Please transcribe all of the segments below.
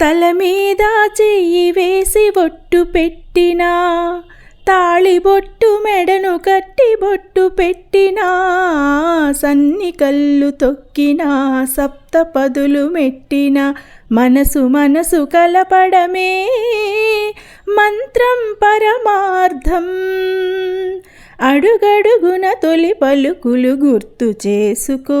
తల మీద చెయ్యి వేసి బొట్టు పెట్టినా తాళి బొట్టు మెడను కట్టి బొట్టు పెట్టినా సన్ని కళ్ళు తొక్కినా సప్త పదులు మెట్టిన మనసు మనసు కలపడమే. మంత్రం పరమార్థం అడుగడుగున తొలి పలుకులు గుర్తు చేసుకో.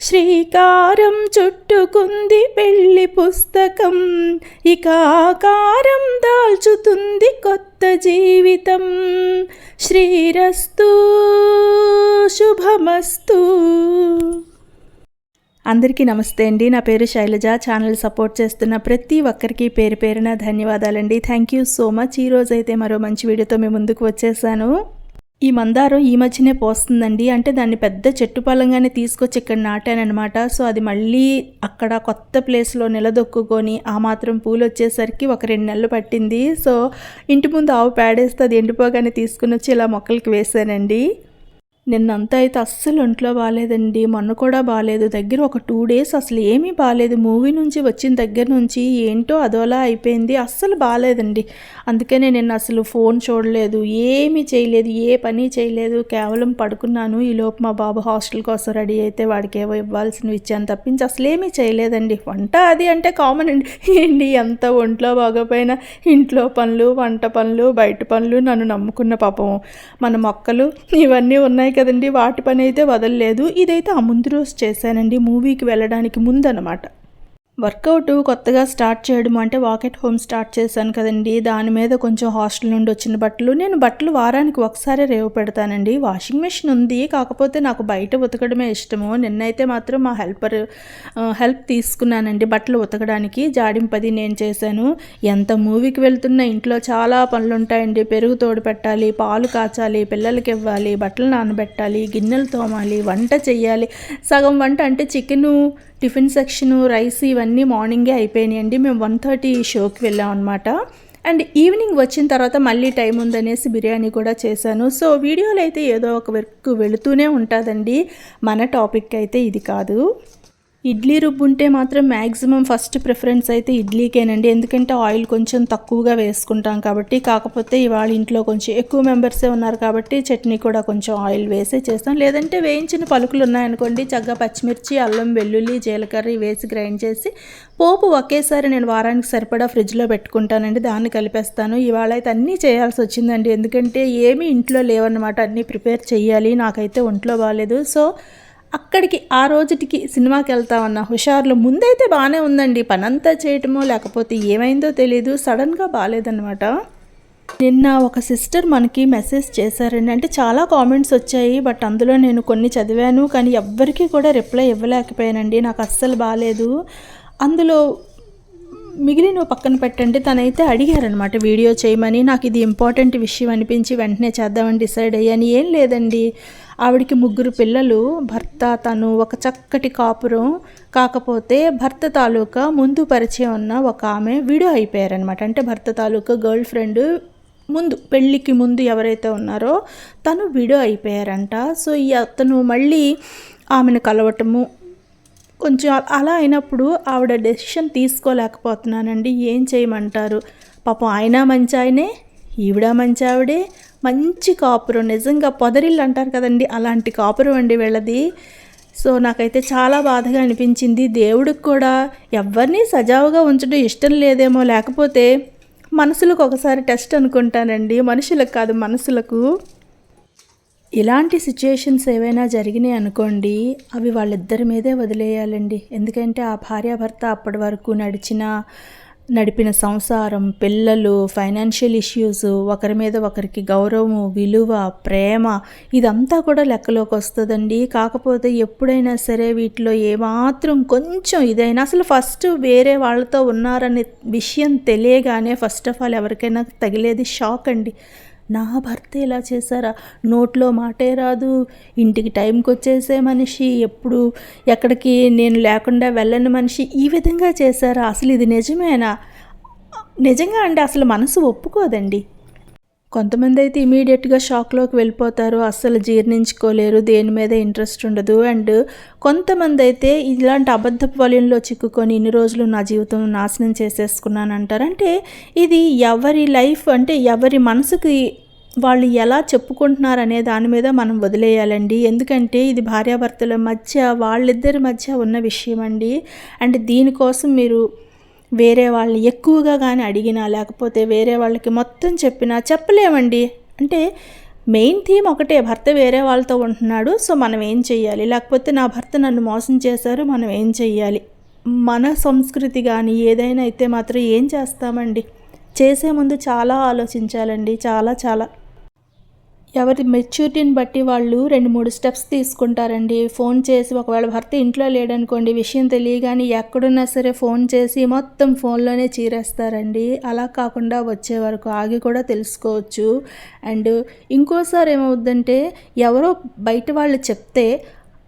శ్రీకారం చుట్టుకుంది పెళ్ళి పుస్తకం. ఇక ఆకారం దాల్చుతుంది కొత్త జీవితం. శ్రీరస్తు శుభమస్తు. అందరికీ నమస్తే అండి. నా పేరు శైలజ. ఛానల్ సపోర్ట్ చేస్తున్న ప్రతి ఒక్కరికి పేరు పేరున ధన్యవాదాలండి. Thank you so much. ఈరోజు అయితే మరో మంచి వీడియోతో మేము ముందుకు వచ్చేసాను. ఈ మందారం ఈ మధ్యనే పోస్తుందండి. అంటే దాన్ని పెద్ద చెట్టు పలంగానే తీసుకొచ్చి ఇక్కడ నాటానమాట సో అది మళ్ళీ అక్కడ కొత్త ప్లేస్లో నిలదొక్కుకొని ఆ మాత్రం పూలు వచ్చేసరికి ఒక రెండు నెలలు పట్టింది. సో ఇంటి ముందు ఆవు పేడేస్తే అది ఎండిపోగానే తీసుకుని వచ్చి ఇలా మొక్కలకి వేసానండి. నిన్నంతా అయితే అస్సలు ఒంట్లో బాగాలేదండి. మొన్న కూడా బాగాలేదు. దగ్గర ఒక టూ డేస్ అసలు ఏమీ బాగాలేదు. మూవీ నుంచి వచ్చిన దగ్గర నుంచి ఏంటో అదోలా అయిపోయింది. అస్సలు బాగాలేదండి. అందుకనే నేను అసలు ఫోన్ చూడలేదు. ఏమీ చేయలేదు. ఏ పని చేయలేదు. కేవలం పడుకున్నాను. ఈలోపు మా బాబు హాస్టల్ కోసం రెడీ అయితే వాడికి ఏవో ఇవ్వాల్సినవి ఇచ్చాను తప్పించి అసలు ఏమీ చేయలేదండి. వంట అది అంటే కామన్ అండి. ఏంటి? ఎంత ఒంట్లో బాగోపోయినా ఇంట్లో పనులు వంట పనులు బయట పనులు నన్ను నమ్ముకున్న పాపం. మన మొక్కలు ఇవన్నీ ఉన్నాయి కదండి వాటి పని అయితే వదలలేదు. ఇదైతే ఆ ముందు రోజు చేశానండి మూవీకి వెళ్ళడానికి ముందు అనమాట వర్కౌట్ కొత్తగా స్టార్ట్ చేయడం అంటే వాకెట్ హోమ్ స్టార్ట్ చేశాను కదండి. దాని మీద కొంచెం హాస్టల్ నుండి వచ్చిన బట్టలు. నేను బట్టలు వారానికి ఒకసారి రేవు పెడతానండి. వాషింగ్ మెషిన్ ఉంది. కాకపోతే నాకు బయట ఉతకడమే ఇష్టము. నిన్నైతే మాత్రం మా హెల్పర్ హెల్ప్ తీసుకున్నానండి బట్టలు ఉతకడానికి. జాడింపది నేను చేశాను. ఎంత మూవీకి వెళ్తున్నా ఇంట్లో చాలా పనులు ఉంటాయండి పెరుగు తోడు పెట్టాలి పాలు కాచాలి పిల్లలకి ఇవ్వాలి బట్టలు నానబెట్టాలి గిన్నెలు తోమాలి వంట చేయాలి సగం వంట అంటే చికెను టిఫిన్ సెక్షన్ రైస్ ఇవన్నీ మార్నింగే అయిపోయినాయండి. మేము వన్ థర్టీ షోకి వెళ్ళాం అనమాట అండ్ ఈవినింగ్ వచ్చిన తర్వాత మళ్ళీ టైం ఉందనేసి బిర్యానీ కూడా చేశాను. సో వీడియోలో అయితే ఏదో ఒక వర్క్ వెళుతూనే ఉంటుందండి. మన టాపిక్ అయితే ఇది కాదు. ఇడ్లీ రుబ్బు ఉంటే మాత్రం మ్యాక్సిమం ఫస్ట్ ప్రిఫరెన్స్ అయితే ఇడ్లీకేనండి. ఎందుకంటే ఆయిల్ కొంచెం తక్కువగా వేసుకుంటాం కాబట్టి కాకపోతే ఇవాళ ఇంట్లో కొంచెం ఎక్కువ మెంబర్సే ఉన్నారు కాబట్టి చట్నీ కూడా కొంచెం ఆయిల్ వేసే చేస్తాం. లేదంటే వేయించిన పలుకులు ఉన్నాయనుకోండి చక్కగా పచ్చిమిర్చి అల్లం వెల్లుల్లి జీలకర్ర వేసి గ్రైండ్ చేసి పోపు ఒకేసారి నేను వారానికి సరిపడా ఫ్రిడ్జ్లో పెట్టుకుంటానండి దాన్ని కలిపేస్తాను. ఇవాళ అయితే అన్నీ చేయాల్సి వచ్చిందండి. ఎందుకంటే ఏమీ ఇంట్లో లేవన్నమాట అన్నీ ప్రిపేర్ చేయాలి నాకైతే ఒంట్లో బాగాలేదు సో అక్కడికి ఆ రోజుటికి సినిమాకి వెళ్తామన్న హుషారులో ముందైతే బాగానే ఉందండి. పనంతా చేయటమో లేకపోతే ఏమైందో తెలియదు సడన్గా బాగాలేదనమాట నిన్న ఒక సిస్టర్ మనకి మెసేజ్ చేశారండి. అంటే చాలా కామెంట్స్ వచ్చాయి. బట్ అందులో నేను కొన్ని చదివాను. కానీ ఎవ్వరికీ కూడా రిప్లై ఇవ్వలేకపోయానండి. నాకు అస్సలు బాగాలేదు అందులో మిగిలిన పక్కన పెట్టండి. తనైతే అడిగారనమాట వీడియో చేయమని. నాకు ఇది ఇంపార్టెంట్ విషయం అనిపించి వెంటనే చేద్దామని డిసైడ్ అయ్యాను. ఏం లేదండి. ఆవిడికి ముగ్గురు పిల్లలు భర్త తను ఒక చక్కటి కాపురం. కాకపోతే భర్త తాలూకా ముందు పరిచయం ఉన్న ఒక ఆమె వీడియో అయిపోయారనమాట అంటే భర్త తాలూకా గర్ల్ ఫ్రెండ్ ముందు పెళ్ళికి ముందు ఎవరైతే ఉన్నారో తను వీడియో అయిపోయారంట. సో ఈ అతను మళ్ళీ ఆమెను కలవటము కొంచెం అలా అయినప్పుడు ఆవిడ డెసిషన్ తీసుకోలేకపోతున్నానండి. ఏం చేయమంటారు? పాపం ఆయన మంచి ఆయనే ఈవిడ మంచి ఆవిడే మంచి కాపురం నిజంగా పొదరిల్లు అంటారు కదండి అలాంటి కాపురం అండి వీళ్ళది. సో నాకైతే చాలా బాధగా అనిపించింది. దేవుడికి కూడా ఎవరిని సజావుగా ఉంచడం ఇష్టం లేదేమో లేకపోతే మనసులకు ఒకసారి టెస్ట్ అనుకుంటానండి. మనుషులకు కాదు మనసులకు. ఇలాంటి సిచ్యుయేషన్స్ ఏవైనా జరిగినాయి అనుకోండి అవి వాళ్ళిద్దరి మీదే వదిలేయాలండి. ఎందుకంటే ఆ భార్యాభర్త అప్పటి వరకు నడిచిన నడిపిన సంసారం పిల్లలు ఫైనాన్షియల్ ఇష్యూస్ ఒకరి మీద ఒకరికి గౌరవము విలువ ప్రేమ ఇదంతా కూడా లెక్కలోకి వస్తుందండి. కాకపోతే ఎప్పుడైనా సరే వీటిలో ఏమాత్రం కొంచెం ఇదైనా అసలు ఫస్ట్ వేరే వాళ్ళతో ఉన్నారనే విషయం తెలియగానే ఫస్ట్ ఆఫ్ ఆల్ ఎవరికైనా తగిలేది షాక్ అండి. నా భర్త ఇలా చేశారా? నోట్లో మాటే రాదు. ఇంటికి టైంకి వచ్చేసే మనిషి ఎప్పుడు ఎక్కడికి నేను లేకుండా వెళ్ళని మనిషి ఈ విధంగా చేశారా? అసలు ఇది నిజమేనా? నిజంగా అండి అసలు మనసు ఒప్పుకోదండి. కొంతమంది అయితే ఇమీడియట్గా షాక్లోకి వెళ్ళిపోతారు అస్సలు జీర్ణించుకోలేరు దేని మీద ఇంట్రెస్ట్ ఉండదు. అండ్ కొంతమంది అయితే ఇలాంటి అబద్ధ వలయంలో చిక్కుకొని ఇన్ని రోజులు నా జీవితం నాశనం చేసేసుకున్నాను అంటారంటే ఇది ఎవరి లైఫ్ అంటే ఎవరి మనసుకి వాళ్ళు ఎలా చెప్పుకుంటున్నారు అనే దాని మీద మనం వదిలేయాలండి. ఎందుకంటే ఇది భార్యాభర్తల మధ్య వాళ్ళిద్దరి మధ్య ఉన్న విషయం అండి అండ్ దీనికోసం మీరు వేరే వాళ్ళని ఎక్కువగా కానీ అడిగినా లేకపోతే వేరే వాళ్ళకి మొత్తం చెప్పినా చెప్పలేమండి. అంటే మెయిన్ థీమ్ ఒకటే భర్త వేరే వాళ్ళతో ఉంటున్నాడు సో మనం ఏం చెయ్యాలి? లేకపోతే నా భర్త నన్ను మోసం చేశారు మనం ఏం చెయ్యాలి? మన సంస్కృతి కానీ ఏదైనా అయితే మాత్రం ఏం చేస్తామండి? చేసే ముందు చాలా ఆలోచించాలండి చాలా చాలా. ఎవరి మెచ్యూరిటీని బట్టి వాళ్ళు రెండు మూడు స్టెప్స్ తీసుకుంటారండి. ఫోన్ చేసి ఒకవేళ భర్త ఇంట్లో లేడనుకోండి విషయం తెలియగానే ఎక్కడున్నా సరే ఫోన్ చేసి మొత్తం ఫోన్లోనే చీరేస్తారండి. అలా కాకుండా వచ్చే వరకు ఆగి కూడా తెలుసుకోవచ్చు. అండ్ ఇంకోసారి ఏమవుద్దంటే ఎవరో బయట వాళ్ళు చెప్తే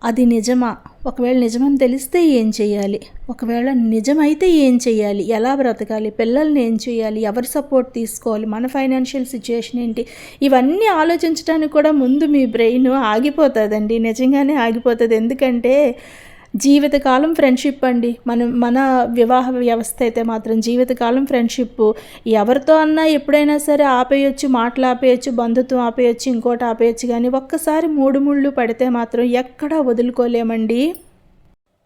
అది నిజమా? ఒకవేళ నిజమని తెలిస్తే ఏం చేయాలి ఒకవేళ నిజమైతే ఏం చేయాలి ఎలా బ్రతకాలి? పిల్లల్ని ఏం చేయాలి ఎవరి సపోర్ట్ తీసుకోవాలి? మన ఫైనాన్షియల్ సిచ్యుయేషన్ ఏంటి? ఇవన్నీ ఆలోచించడానికి కూడా ముందు మీ బ్రెయిన్ ఆగిపోతుందండి. నిజంగానే ఆగిపోతుంది. ఎందుకంటే జీవితకాలం ఫ్రెండ్షిప్ అండి. మనం మన వివాహ వ్యవస్థ అయితే మాత్రం జీవితకాలం ఫ్రెండ్షిప్. ఎవరితో అన్నా ఎప్పుడైనా సరే ఆపేయొచ్చు మాటలు ఆపేయచ్చు బంధుత్వం ఆపేయచ్చు ఇంకోటి ఆపేయచ్చు కానీ ఒక్కసారి మూడు ముళ్ళు పడితే మాత్రం ఎక్కడా వదులుకోలేమండి.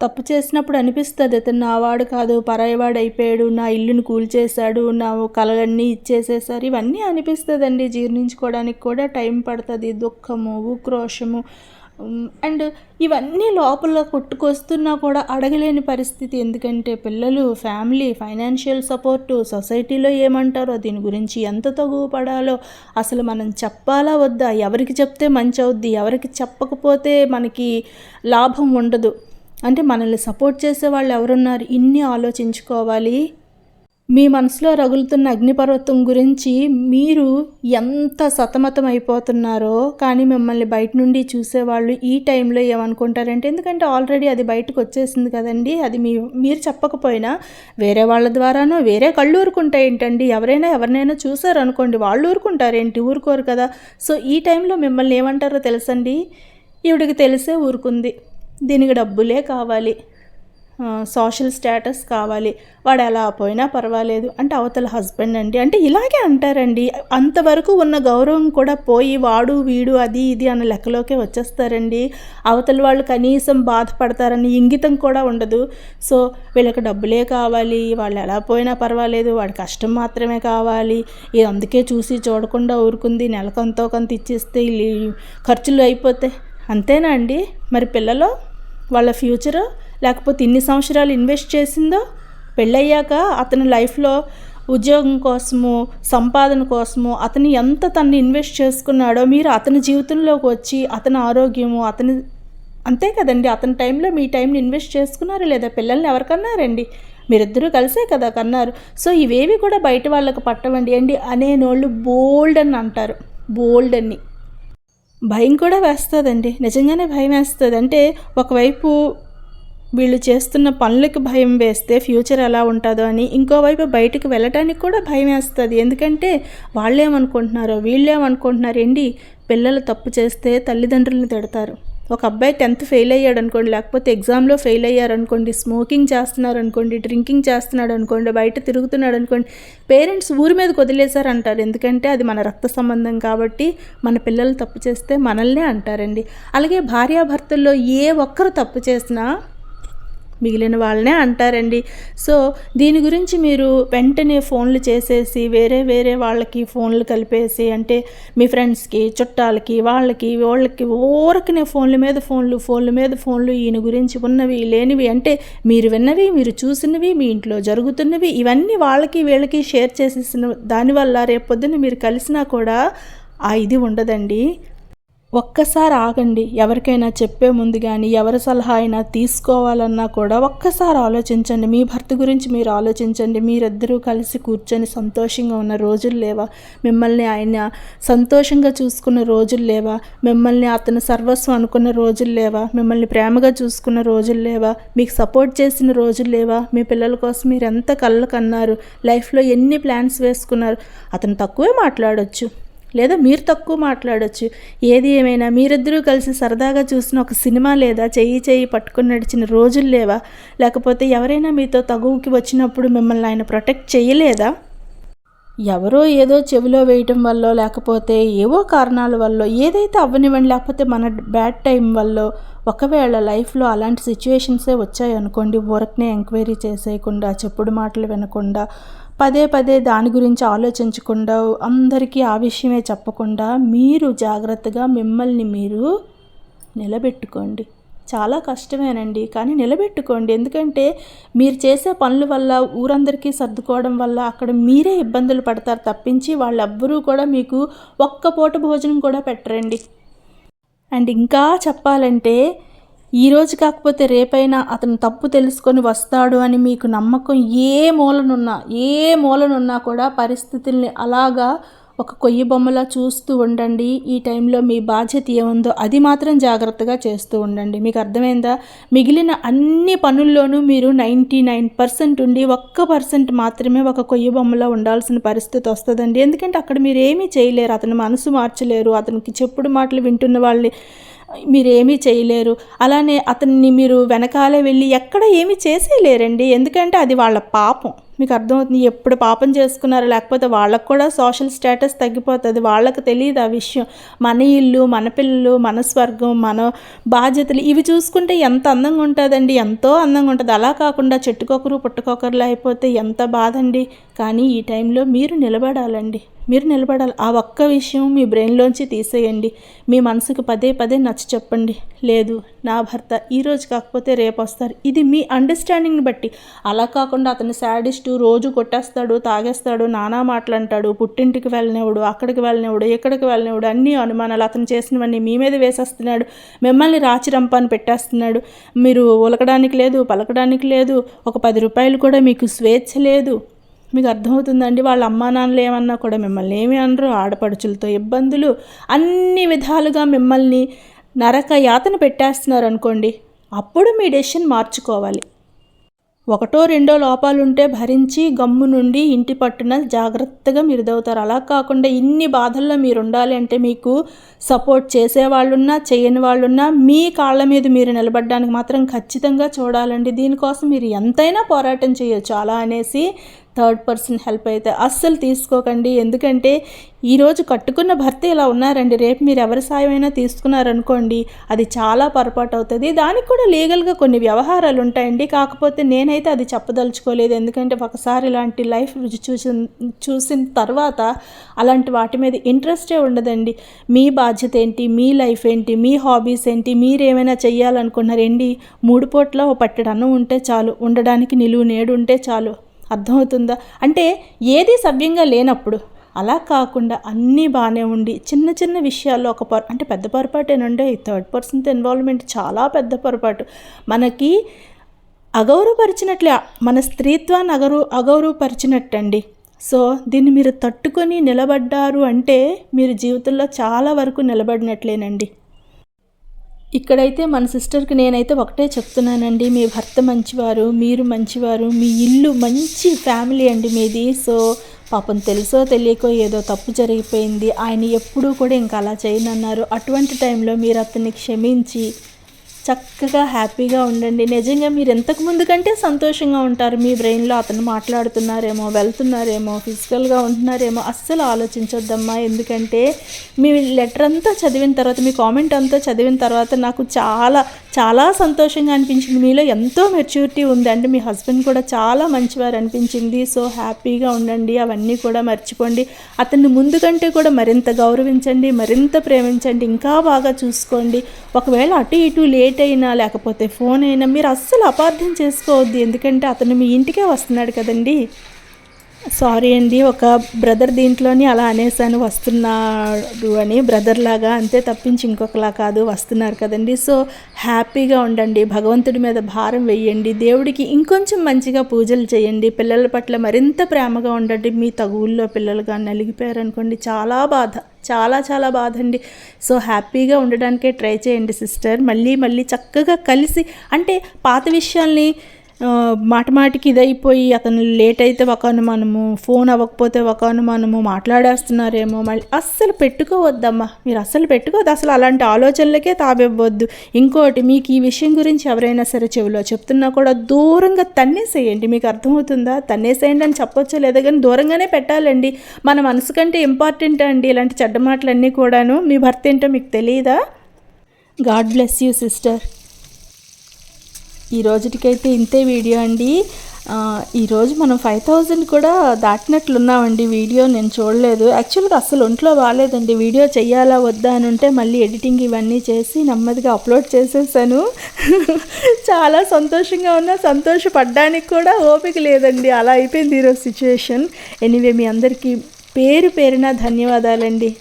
తప్పు చేసినప్పుడు అనిపిస్తుంది అతను నావాడు కాదు పరాయివాడు అయిపోయాడు నా ఇల్లును కూల్చేశాడు నా కలలన్నీ ఇచ్చేసేసారు ఇవన్నీ అనిపిస్తుందండి. జీర్ణించుకోవడానికి కూడా టైం పడుతుంది దుఃఖము ఉక్రోషము అండ్ ఇవన్నీ లోపల కొట్టుకొస్తున్నా కూడా అడగలేని పరిస్థితి. ఎందుకంటే పిల్లలు ఫ్యామిలీ ఫైనాన్షియల్ సపోర్టు సొసైటీలో ఏమంటారో దీని గురించి ఎంత తగువపడాలో అసలు మనం చెప్పాలా వద్దా? ఎవరికి చెప్తే మంచి అవుద్ది? ఎవరికి చెప్పకపోతే మనకి లాభం ఉండదు. అంటే మనల్ని సపోర్ట్ చేసే వాళ్ళు ఎవరున్నారు? ఇన్ని ఆలోచించుకోవాలి. మీ మనసులో రగులుతున్న అగ్నిపర్వతం గురించి మీరు ఎంత సతమతం అయిపోతున్నారో కానీ మిమ్మల్ని బయట నుండి చూసేవాళ్ళు ఈ టైంలో ఏమనుకుంటారంటే ఎందుకంటే ఆల్రెడీ అది బయటకు వచ్చేసింది కదండి. అది మీ మీరు చెప్పకపోయినా వేరే వాళ్ళ ద్వారానో వేరే కళ్ళు ఊరుకుంటాయింటండి ఎవరైనా ఎవరినైనా చూసారనుకోండి వాళ్ళు ఊరుకుంటారేంటి? ఊరుకోరు కదా. సో ఈ టైంలో మిమ్మల్ని ఏమంటారో తెలుసండి? ఈవిడికి తెలిసే ఊరుకుంది. దీనికి డబ్బులే కావాలి. సోషల్ స్టేటస్ కావాలి. వాడు ఎలా పోయినా పర్వాలేదు. అంటే అవతల హస్బెండ్ అండి. అంటే ఇలాగే అంటారండి. అంతవరకు ఉన్న గౌరవం కూడా పోయి వాడు వీడు అది ఇది అన్న లెక్కలోకే వచ్చేస్తారండి. అవతల వాళ్ళు కనీసం బాధపడతారని ఇంగితం కూడా ఉండదు. సో వీళ్ళకి డబ్బులే కావాలి. వాళ్ళు ఎలా పోయినా పర్వాలేదు. వాడి కష్టం మాత్రమే కావాలి. ఇది అందుకే చూసి చూడకుండా ఊరుకుంది. నెలకొంతో కొంత ఇచ్చేస్తే ఖర్చులు అయిపోతే అంతేనా అండి? మరి పిల్లలు వాళ్ళ ఫ్యూచరు లేకపోతే ఇన్ని సంవత్సరాలు ఇన్వెస్ట్ చేసిందో పెళ్ళయ్యాక అతని లైఫ్లో ఉద్యోగం కోసము సంపాదన కోసము అతను ఎంత తను ఇన్వెస్ట్ చేసుకున్నాడో మీరు అతని జీవితంలోకి వచ్చి అతని ఆరోగ్యము అతని అంతే కదండి. అతని టైంలో మీ టైంని ఇన్వెస్ట్ చేసుకున్నారు లేదా? పిల్లల్ని ఎవరికన్నారండి మీరిద్దరూ కలిసే కదా కన్నారు. సో ఇవేవి కూడా బయట వాళ్ళకి పట్టవండి. అండి అనేనోళ్ళు బోల్డ్ అని అంటారు. బోల్డ్ అని. భయం కూడా వేస్తుందండి. నిజంగానే భయం వేస్తుంది. అంటే ఒకవైపు వీళ్ళు చేస్తున్న పనులకు భయం వేస్తే ఫ్యూచర్ ఎలా ఉంటుందో అని ఇంకోవైపు బయటకు వెళ్ళటానికి కూడా భయం వేస్తుంది. ఎందుకంటే వాళ్ళేమనుకుంటున్నారో వీళ్ళేమనుకుంటున్నారు ఏంటి? పిల్లలు తప్పు చేస్తే తల్లిదండ్రులను తిడతారు. ఒక అబ్బాయి టెన్త్ ఫెయిల్ అయ్యాడు అనుకోండి లేకపోతే ఎగ్జామ్లో ఫెయిల్ అయ్యారు అనుకోండి స్మోకింగ్ చేస్తున్నారు అనుకోండి డ్రింకింగ్ చేస్తున్నాడు అనుకోండి బయట తిరుగుతున్నాడు అనుకోండి పేరెంట్స్ ఊరి మీద వదిలేశారు అంటారు ఎందుకంటే అది మన రక్త సంబంధం కాబట్టి మన పిల్లలు తప్పు చేస్తే మనల్నే అంటారండి. అలాగే భార్యాభర్తల్లో ఏ ఒక్కరు తప్పు చేసినా మిగిలిన వాళ్ళనే అంటారండి. సో దీని గురించి మీరు వెంటనే ఫోన్లు చేసేసి వేరే వేరే వాళ్ళకి ఫోన్లు కలిపేసి అంటే మీ ఫ్రెండ్స్కి చుట్టాలకి వాళ్ళకి వాళ్ళకి ఊరకనే ఫోన్ల మీద ఫోన్లు ఫోన్ల మీద ఫోన్లు ఈయన గురించి ఉన్నవి లేనివి అంటే మీరు విన్నవి మీరు చూసినవి మీ ఇంట్లో జరుగుతున్నవి ఇవన్నీ వాళ్ళకి వీళ్ళకి షేర్ చేసేసిన దానివల్ల రేపొద్దున మీరు కలిసినా కూడా ఆ ఇది ఉండదండి. ఒక్కసారి ఆగండి. ఎవరికైనా చెప్పే ముందు కానీ ఎవరి సలహా అయినా తీసుకోవాలన్నా కూడా ఒక్కసారి ఆలోచించండి. మీ భర్త గురించి మీరు ఆలోచించండి. మీరిద్దరూ కలిసి కూర్చొని సంతోషంగా ఉన్న రోజులు లేవా? మిమ్మల్ని ఆయన సంతోషంగా చూసుకున్న రోజులు లేవా? మిమ్మల్ని అతను సర్వస్వం అనుకున్న రోజులు లేవా? మిమ్మల్ని ప్రేమగా చూసుకున్న రోజులు లేవా? మీకు సపోర్ట్ చేసిన రోజులు లేవా? మీ పిల్లల కోసం మీరు ఎంత కళ్ళు కన్నారు లైఫ్లో ఎన్ని ప్లాన్స్ వేసుకున్నారు? అతను తక్కువే మాట్లాడొచ్చు. లేదా మీరు తక్కువ మాట్లాడొచ్చు. ఏది ఏమైనా మీరిద్దరూ కలిసి సరదాగా చూసిన ఒక సినిమా లేదా చెయ్యి చెయ్యి పట్టుకుని నడిచిన రోజులు లేవా? లేకపోతే ఎవరైనా మీతో తగువుకి వచ్చినప్పుడు మిమ్మల్ని ఆయన ప్రొటెక్ట్ చేయలేదా ఎవరో ఏదో చెవిలో వేయటం వల్ల లేకపోతే ఏవో కారణాల వల్ల ఏదైతే అవ్వనివ్వండి లేకపోతే మన బ్యాడ్ టైం వల్ల ఒకవేళ లైఫ్లో అలాంటి సిచ్యువేషన్సే వచ్చాయనుకోండి ఊరకనే ఎంక్వైరీ చేసేయకుండా చెప్పుడు మాటలు వినకుండా పదే పదే దాని గురించి ఆలోచించకుండా అందరికీ ఆ విషయమే చెప్పకుండా మీరు జాగ్రత్తగా మిమ్మల్ని మీరు నిలబెట్టుకోండి. చాలా కష్టమేనండి కానీ నిలబెట్టుకోండి. ఎందుకంటే మీరు చేసే పనుల వల్ల ఊరందరికీ సర్దుకోవడం వల్ల అక్కడ మీరే ఇబ్బందులు పడతారు తప్పించి వాళ్ళెవ్వరూ కూడా మీకు ఒక్క పూట భోజనం కూడా పెట్టరండి. అండ్ ఇంకా చెప్పాలంటే ఈరోజు కాకపోతే రేపైనా అతను తప్పు తెలుసుకొని వస్తాడు అని మీకు నమ్మకం ఏ మూలనున్నా ఏ మూలనున్నా కూడా పరిస్థితుల్ని అలాగా ఒక కొయ్యి బొమ్మలా చూస్తూ ఉండండి. ఈ టైంలో మీ బాధ్యత ఏముందో అది మాత్రం జాగ్రత్తగా చేస్తూ ఉండండి. మీకు అర్థమైందా? మిగిలిన అన్ని పనుల్లోనూ మీరు నైంటీ నైన్ పర్సెంట్ ఉండి ఒక్క పర్సెంట్ మాత్రమే ఒక కొయ్యి బొమ్మలా ఉండాల్సిన పరిస్థితి వస్తుందండి. ఎందుకంటే అక్కడ మీరు ఏమీ చేయలేరు. అతను మనసు మార్చలేరు. అతనికి చెప్పుడు మాటలు వింటున్న వాళ్ళని మీరేమీ చేయలేరు. అలానే అతన్ని మీరు వెనకాలే వెళ్ళి ఎక్కడ ఏమీ చేసేయలేరండి ఎందుకంటే అది వాళ్ళ పాపం. మీకు అర్థమవుతుంది ఎప్పుడు పాపం చేసుకున్నారో లేకపోతే వాళ్ళకు కూడా సోషల్ స్టేటస్ తగ్గిపోతుంది. వాళ్ళకి తెలియదు ఆ విషయం. మన ఇల్లు మన పిల్లలు మన స్వర్గం మన బాధ్యతలు ఇవి చూసుకుంటే ఎంత అందంగా ఉంటుందండి. ఎంతో అందంగా ఉంటుంది. అలా కాకుండా చెట్టుకొకరు పుట్టుకొకరులు అయిపోతే ఎంత బాధ అండి కానీ ఈ టైంలో మీరు నిలబడాలండి. మీరు నిలబడాలి. ఆ ఒక్క విషయం మీ బ్రెయిన్లోంచి తీసేయండి. మీ మనసుకు పదే పదే నచ్చ చెప్పండి. లేదు నా భర్త ఈరోజు కాకపోతే రేపు వస్తారు. ఇది మీ అండర్స్టాండింగ్ని బట్టి. అలా కాకుండా అతను శాడిస్టు రోజు కొట్టేస్తాడు తాగేస్తాడు నానా మాటలు పుట్టింటికి వెళ్ళనివ్వడు అక్కడికి వెళ్ళనివ్వడు ఎక్కడికి వెళ్ళనివ్వడు అన్ని అనుమానాలు అతను చేసినవన్నీ మీ మీద వేసేస్తున్నాడు. మిమ్మల్ని రాచి రంపాన్ని పెట్టేస్తున్నాడు. మీరు ఉలకడానికి లేదు పలకడానికి లేదు ఒక పది రూపాయలు కూడా మీకు స్వేచ్ఛ లేదు. మీకు అర్థమవుతుందండి వాళ్ళ అమ్మా నాన్నలు ఏమన్నా కూడా మిమ్మల్ని ఏమి అనరు ఆడపడుచులతో ఇబ్బందులు అన్ని విధాలుగా మిమ్మల్ని నరక యాతన పెట్టేస్తున్నారు అనుకోండి అప్పుడు మీ డెసిషన్ మార్చుకోవాలి. ఒకటో రెండో లోపాలుంటే భరించి గమ్ము నుండి ఇంటి పట్టున జాగ్రత్తగా మీరు దవుతారు అలా కాకుండా ఇన్ని బాధల్లో మీరు ఉండాలి అంటే మీకు సపోర్ట్ చేసేవాళ్ళున్నా చేయని వాళ్ళున్నా మీ కాళ్ళ మీద మీరు నిలబడడానికి మాత్రం ఖచ్చితంగా చూడాలండి. దీనికోసం మీరు ఎంతైనా పోరాటం చేయొచ్చు. అలా అనేసి థర్డ్ పర్సన్ హెల్ప్ అయితే అస్సలు తీసుకోకండి. ఎందుకంటే ఈరోజు కట్టుకున్న భర్త ఇలా ఉన్నారండి. రేపు మీరు ఎవరి సాయమైనా తీసుకున్నారనుకోండి అది చాలా పొరపాటు అవుతుంది. దానికి కూడా లీగల్గా కొన్ని వ్యవహారాలు ఉంటాయండి. కాకపోతే నేనైతే అది చెప్పదలుచుకోలేదు. ఎందుకంటే ఒకసారి ఇలాంటి లైఫ్ రుచి చూసిన చూసిన తర్వాత అలాంటి వాటి మీద ఇంట్రెస్టే ఉండదండి. మీ బాధ్యత ఏంటి? మీ లైఫ్ ఏంటి? మీ హాబీస్ ఏంటి? మీరేమైనా చేయాలనుకున్నారండి మూడు పూట్ల ఓ పట్టెడు అన్నం ఉంటే చాలు. ఉండడానికి నిలువు నేడు ఉంటే చాలు. అర్థమవుతుందా? అంటే ఏది సవ్యంగా లేనప్పుడు అలా కాకుండా అన్నీ బాగానే ఉండి చిన్న చిన్న విషయాల్లో ఒక పొర అంటే పెద్ద పొరపాటేనండి థర్డ్ పర్సన్తో ఇన్వాల్వ్మెంట్ చాలా పెద్ద పొరపాటు. మనకి అగౌరవపరిచినట్లే మన స్త్రీత్వాన్ని అగౌరవ అగౌరవపరిచినట్టండి. సో దీన్ని మీరు తట్టుకొని నిలబడ్డారు అంటే మీరు జీవితంలో చాలా వరకు నిలబడినట్లేనండి. ఇక్కడైతే మన సిస్టర్కి నేనైతే ఒకటే చెప్తున్నానండి మీ భర్త మంచివారు మీరు మంచివారు మీ ఇల్లు మంచి ఫ్యామిలీ అండి మీది. సో పాపం తెలుసో తెలియకో ఏదో తప్పు జరిగిపోయింది. ఆయన ఎప్పుడూ కూడా ఇంకా అలా చేయనన్నారు. అటువంటి టైంలో మీరు అతన్ని క్షమించి చక్కగా హ్యాపీగా ఉండండి. నిజంగా మీరు ఎంతకు ముందు కంటే సంతోషంగా ఉంటారు. మీ బ్రెయిన్లో అతను మాట్లాడుతున్నారేమో వెళ్తున్నారేమో ఫిజికల్గా ఉంటున్నారేమో అస్సలు ఆలోచించొద్దమ్మా. ఎందుకంటే మీ లెటర్ అంతా చదివిన తర్వాత మీ కామెంట్ అంతా చదివిన తర్వాత నాకు చాలా చాలా సంతోషంగా అనిపించింది. మీలో ఎంతో మెచ్యూరిటీ ఉందండి మీ హస్బెండ్ కూడా చాలా మంచివారు అనిపించింది. సో హ్యాపీగా ఉండండి. అవన్నీ కూడా మర్చిపోండి. అతన్ని ముందు కంటే కూడా మరింత గౌరవించండి. మరింత ప్రేమించండి. ఇంకా బాగా చూసుకోండి. ఒకవేళ అటు ఇటు లేట్ అయినా లేకపోతే ఫోన్ అయినా మీరు అస్సలు అపార్థం చేసుకోవద్దు. ఎందుకంటే అతను మీ ఇంటికే వస్తున్నాడు కదండి. సారీ అండి ఒక బ్రదర్ దీంట్లోని అలా అనేసాను వస్తున్నాడు అని. బ్రదర్ లాగా అంతే తప్పించి ఇంకొకలా కాదు వస్తున్నారు కదండి. సో హ్యాపీగా ఉండండి భగవంతుడి మీద భారం వేయండి దేవుడికి ఇంకొంచెం మంచిగా పూజలు చేయండి పిల్లల పట్ల మరింత ప్రేమగా ఉండండి. మీ తగువుల్లో పిల్లలుగా నలిగిపోయారు అనుకోండి చాలా బాధ చాలా చాలా బాధ అండి. సో హ్యాపీగా ఉండడానికే ట్రై చేయండి సిస్టర్. మళ్ళీ మళ్ళీ చక్కగా కలిసి అంటే పాత విషయాల్ని మాటమాటికి మాట మాటికి ఇదైపోయి అతను లేట్ అయితే ఒక అనుమానము ఫోన్ అవ్వకపోతే ఒక అనుమానము మాట్లాడేస్తున్నారేమో. మళ్ళీ అస్సలు పెట్టుకోవద్దమ్మా. మీరు అస్సలు పెట్టుకోవద్దు. అసలు అలాంటి ఆలోచనలకే తాబివ్వద్దు ఇంకోటి మీకు ఈ విషయం గురించి ఎవరైనా సరే చెవిలో చెప్తున్నా కూడా దూరంగా తన్నేసేయండి. మీకు అర్థమవుతుందా? తన్నేసేయండి అని చెప్పొచ్చో లేదా? కానీ దూరంగానే పెట్టాలండి. మన మనసు కంటే ఇంపార్టెంట్ అండి ఇలాంటి చెడ్డ మాటలన్నీ కూడాను. మీ భర్త ఏంటో మీకు తెలియదా గాడ్ బ్లెస్ యూ సిస్టర్. ఈ రోజుటికైతే ఇంతే వీడియో అండి. ఈరోజు మనం ఫైవ్ థౌజండ్ కూడా దాటినట్లున్నామండి వీడియో నేను చూడలేదు. యాక్చువల్గా అసలు ఒంట్లో బాగాలేదండి. వీడియో చెయ్యాలా వద్దా అని ఉంటే మళ్ళీ ఎడిటింగ్ ఇవన్నీ చేసి నెమ్మదిగా అప్లోడ్ చేసేసాను. చాలా సంతోషంగా ఉన్నా సంతోషపడ్డానికి కూడా ఓపిక లేదండి. అలా అయిపోయింది ఈరోజు సిచ్యువేషన్. ఎనీవే మీ అందరికీ పేరు పేరున ధన్యవాదాలండి.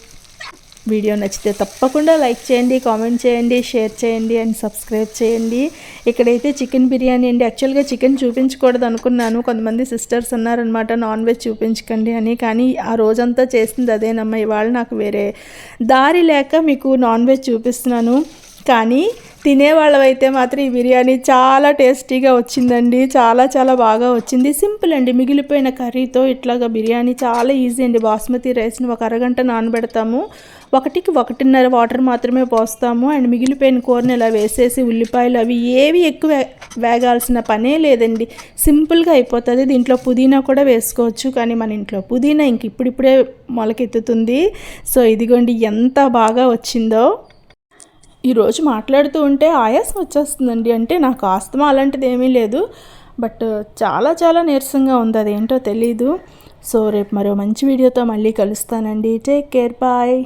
వీడియో నచ్చితే తప్పకుండా లైక్ చేయండి కామెంట్ చేయండి షేర్ చేయండి అండ్ సబ్స్క్రైబ్ చేయండి. ఇక్కడైతే చికెన్ బిర్యానీ అండి. యాక్చువల్గా చికెన్ చూపించకూడదు అనుకున్నాను. కొంతమంది సిస్టర్స్ అన్నారనమాట నాన్ వెజ్ చూపించకండి అని. కానీ ఆ రోజంతా చేసింది అదేనమ్మా. ఇవాళ నాకు వేరే దారి లేక మీకు నాన్ వెజ్ చూపిస్తున్నాను. కానీ తినేవాళ్ళవైతే మాత్రం ఈ బిర్యానీ చాలా టేస్టీగా వచ్చిందండి. చాలా చాలా బాగా వచ్చింది. సింపుల్ అండి. మిగిలిపోయిన కర్రీతో ఇట్లాగా బిర్యానీ చాలా ఈజీ అండి. బాస్మతి రైస్ని ఒక అరగంట నానబెడతాము. ఒకటికి ఒకటిన్నర వాటర్ మాత్రమే పోస్తాము. అండ్ మిగిలిపోయిన కూరని ఇలా వేసేసి ఉల్లిపాయలు అవి ఏవి ఎక్కువ వేగాల్సిన పనే లేదండి. సింపుల్గా అయిపోతుంది. దీంట్లో పుదీనా కూడా వేసుకోవచ్చు. కానీ మన ఇంట్లో పుదీనా ఇంక ఇప్పుడిప్పుడే మొలకెత్తుతుంది. సో ఇదిగోండి ఎంత బాగా వచ్చిందో. ఈరోజు మాట్లాడుతూ ఉంటే ఆయాసం వచ్చేస్తుందండి. అంటే నాకు ఆస్తమా అలాంటిది ఏమీ లేదు. బట్ చాలా చాలా నీరసంగా ఉంది. అదేంటో తెలీదు. సో రేపు మరో మంచి వీడియోతో మళ్ళీ కలుస్తానండి. Take care. బాయ్.